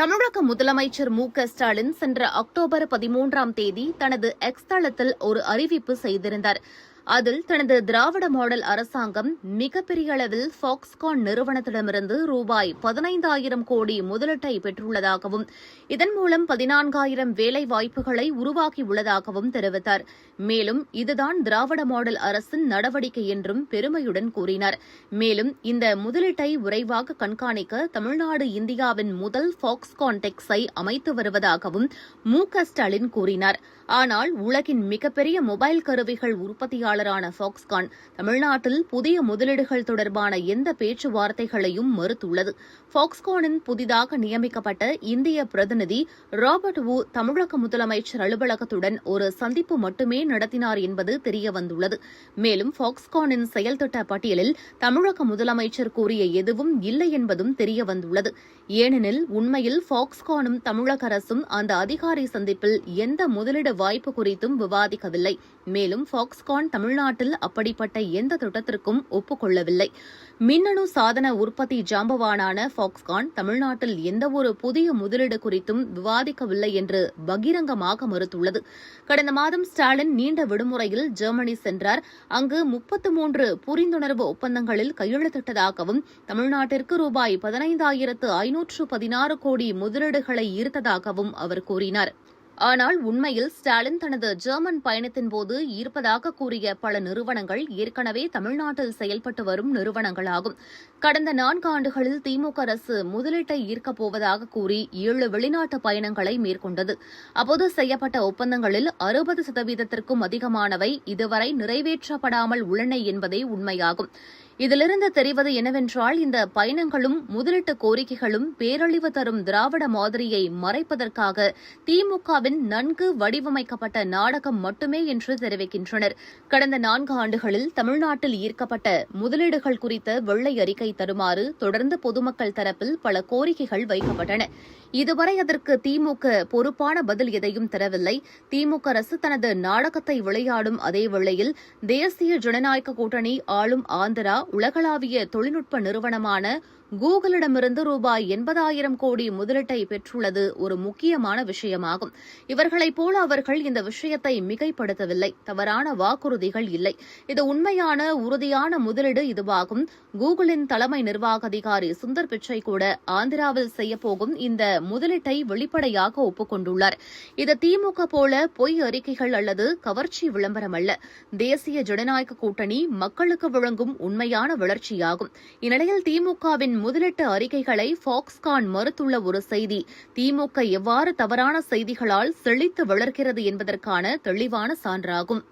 தமிழக முதலமைச்சர் மு க ஸ்டாலின் சென்ற அக்டோபர் பதிமூன்றாம் தேதி தனது எக்ஸ் தளத்தில் ஒரு அறிவிப்பு செய்திருந்தார். அதில் தனது திராவிட மாடல் அரசாங்கம் மிகப்பெரிய அளவில் ஃபாக்ஸ்கான் நிறுவனத்திடமிருந்து ரூபாய் பதினைந்தாயிரம் கோடி முதலீட்டை பெற்றுள்ளதாகவும் இதன் மூலம் பதினான்காயிரம் வேலை வாய்ப்புகளை உருவாக்கியுள்ளதாகவும் தெரிவித்தார். மேலும் இதுதான் திராவிட மாடல் அரசின் நடவடிக்கை என்றும் பெருமையுடன் கூறினார். மேலும் இந்த முதலீட்டை விரைவாக கண்காணிக்க தமிழ்நாடு இந்தியாவின் முதல் ஃபாக்ஸ்கான் டெக்ஸை அமைத்து வருவதாகவும் மு க ஸ்டாலின் கூறினார். ஆனால் உலகின் மிகப்பெரிய மொபைல் கருவிகள் உற்பத்தியாளரான ஃபாக்ஸ்கான் தமிழ்நாட்டில் புதிய முதலீடுகள் தொடர்பான எந்த பேச்சுவார்த்தைகளையும் மறுத்துள்ளது. ஃபாக்ஸ்கானின் புதிதாக நியமிக்கப்பட்ட இந்திய பிரதிநிதி ராபர்ட் வு தமிழக முதலமைச்சர் அலுவலகத்துடன் ஒரு சந்திப்பு மட்டுமே நடத்தினார் என்பது தெரியவந்துள்ளது. மேலும் ஃபாக்ஸ்கானின் செயல்திட்ட பட்டியலில் தமிழக முதலமைச்சர் கூறிய எதுவும் இல்லை என்பதும் தெரியவந்துள்ளது. ஏனெனில் உண்மையில் ஃபாக்ஸ்கானும் தமிழக அரசும் அந்த அதிகாரி சந்திப்பில் எந்த முதலீடு வாய்ப்பு குறித்தும் விவாதிக்கவில்லை. மேலும் ஃபாக்ஸ்கான் தமிழ்நாட்டில் அப்படிப்பட்ட எந்த திட்டத்திற்கும் ஒப்புக்கொள்ளவில்லை. மின்னணு சாதன உற்பத்தி ஜாம்பவானான ஃபாக்ஸ்கான் தமிழ்நாட்டில் எந்தவொரு புதிய முதலீடு குறித்தும் விவாதிக்கவில்லை என்று பகிரங்கமாக மறுத்துள்ளது. கடந்த மாதம் ஸ்டாலின் நீண்ட விடுமுறையில் ஜெர்மனி சென்றார். அங்கு முப்பத்து மூன்று புரிந்துணர்வு ஒப்பந்தங்களில் கையெழுத்திட்டதாகவும் தமிழ்நாட்டிற்கு ரூபாய் பதினைந்தாயிரத்து ஐநூற்று பதினாறு கோடி முதலீடுகளை ஈர்த்ததாகவும் அவர் கூறினார். ஆனால் உண்மையில் ஸ்டாலின் தனது ஜெர்மன் பயணத்தின் போது ஈர்ப்பதாக கூறிய பல நிறுவனங்கள் ஏற்கனவே தமிழ்நாட்டில் செயல்பட்டு வரும் நிறுவனங்களாகும். கடந்த நான்கு ஆண்டுகளில் திமுக அரசு முதலீட்டை ஈர்க்கப் போவதாக கூறி ஏழு வெளிநாட்டு பயணங்களை மேற்கொண்டது. அப்போது செய்யப்பட்ட ஒப்பந்தங்களில் அறுபது சதவீதத்திற்கும் அதிகமானவை இதுவரை நிறைவேற்றப்படாமல் உள்ளன என்பதே உண்மையாகும். இதிலிருந்து தெரிவது என்னவென்றால் இந்த பயணங்களும் முதலீட்டு கோரிக்கைகளும் பேரழிவு தரும் திராவிட மாதிரியை மறைப்பதற்காக திமுகவின் நன்கு வடிவமைக்கப்பட்ட நாடகம் மட்டுமே என்று தெரிவிக்கின்றனர். கடந்த நான்கு ஆண்டுகளில் தமிழ்நாட்டில் ஈர்க்கப்பட்ட முதலீடுகள் குறித்த வெள்ளை அறிக்கை தருமாறு தொடர்ந்து பொதுமக்கள் தரப்பில் பல கோரிக்கைகள் வைக்கப்பட்டன. இதுவரை அதற்கு திமுக பொறுப்பான பதில் எதையும் தரவில்லை. திமுக அரசு தனது நாடகத்தை விளையாடும் அதே வேளையில் தேசிய ஜனநாயக கூட்டணி ஆளும் ஆந்திரா உலகளாவிய தொழில்நுட்ப நிறுவனமான கூகுளிடமிருந்து ரூபாய் எண்பதாயிரம் கோடி முதலீட்டை பெற்றுள்ளது ஒரு முக்கியமான விஷயமாகும். இவர்களைப் போல அவர்கள் இந்த விஷயத்தை மிகைப்படுத்தவில்லை. தவறான வாக்குறுதிகள் இல்லை. இது உண்மையான உறுதியான முதலீடு இதுவாகும். கூகுளின் தலைமை நிர்வாக அதிகாரி சுந்தர் பிச்சை கூட ஆந்திராவில் செய்யப்போகும் இந்த முதலீட்டை வெளிப்படையாக ஒப்புக்கொண்டுள்ளார். இது திமுக போல பொய் அறிக்கைகள் அல்லது கவர்ச்சி விளம்பரம் அல்ல. தேசிய ஜனநாயக கூட்டணி மக்களுக்கு வழங்கும் உண்மையான வளர்ச்சியாகும். இந்நிலையில் திமுகவின் முதலீட்டு அறிக்கைகளை ஃபாக்ஸ்கான் மறுத்துள்ள ஒரு செய்தி. திமுக எவ்வாறு தவறான செய்திகளால் செழித்து வளர்கிறது என்பதற்கான தெளிவான சான்றாகும்.